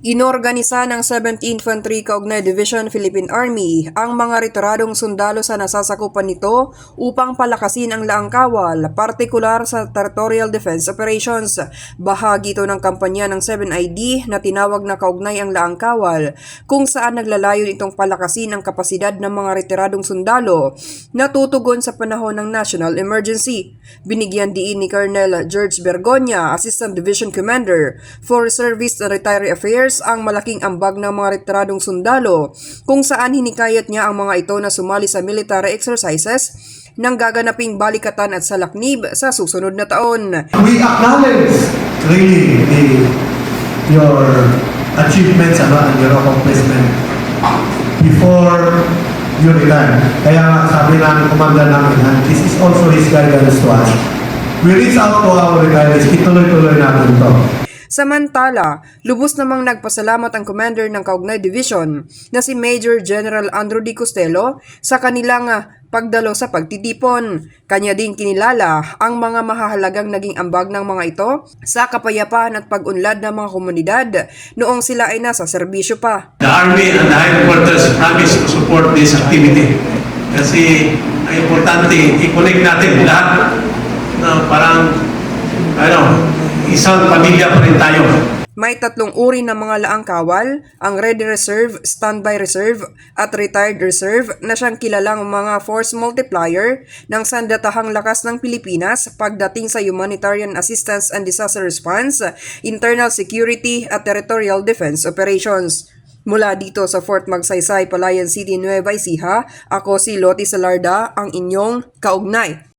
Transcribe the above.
Inorganisa ng 17th Infantry Kaugnay Division Philippine Army ang mga retiradong sundalo sa nasasakupan nito upang palakasin ang laang kawal, partikular sa Territorial Defense Operations. Bahagi ito ng kampanya ng 7ID na tinawag na Kaugnay ang laang kawal, kung saan naglalayon itong palakasin ang kapasidad ng mga retiradong sundalo na tutugon sa panahon ng national emergency. Binigyan diin ni Colonel George Bergonya, Assistant Division Commander for Reservist and Retiree Affairs ang malaking ambag ng mga retiradong sundalo kung saan hinikayat niya ang mga ito na sumali sa military exercises ng gaganaping balikatan at salaknib sa susunod na taon. we acknowledge really the, your achievements ano, and your accomplishment before you return. Kaya nga sabi namin, commander namin, and this is also his guidance to us. We reach out to our retirees, ituloy-tuloy natin to. Samantala, lubos namang nagpasalamat ang commander ng Kaugnay Division na si Major General Andrew D. Costello sa kanilang ah, pagdalo sa pagtitipon. Kanya din kinilala ang mga mahahalagang naging ambag ng mga ito sa kapayapaan at pag-unlad ng mga komunidad noong sila ay nasa serbisyo pa. The Army and the Headquarters promise to support this activity. Kasi ang importante, i-connect natin lahat na parang, ano, isang pamilya pa rin tayo. May tatlong uri ng mga laang kawal, ang Ready Reserve, Standby Reserve at Retired Reserve na siyang kilalang mga force multiplier ng sandatahang lakas ng Pilipinas pagdating sa humanitarian assistance and disaster response, internal security at territorial defense operations. Mula dito sa Fort Magsaysay, Palayan City, Nueva Ecija, ako si Loti Salarda, ang inyong kaugnay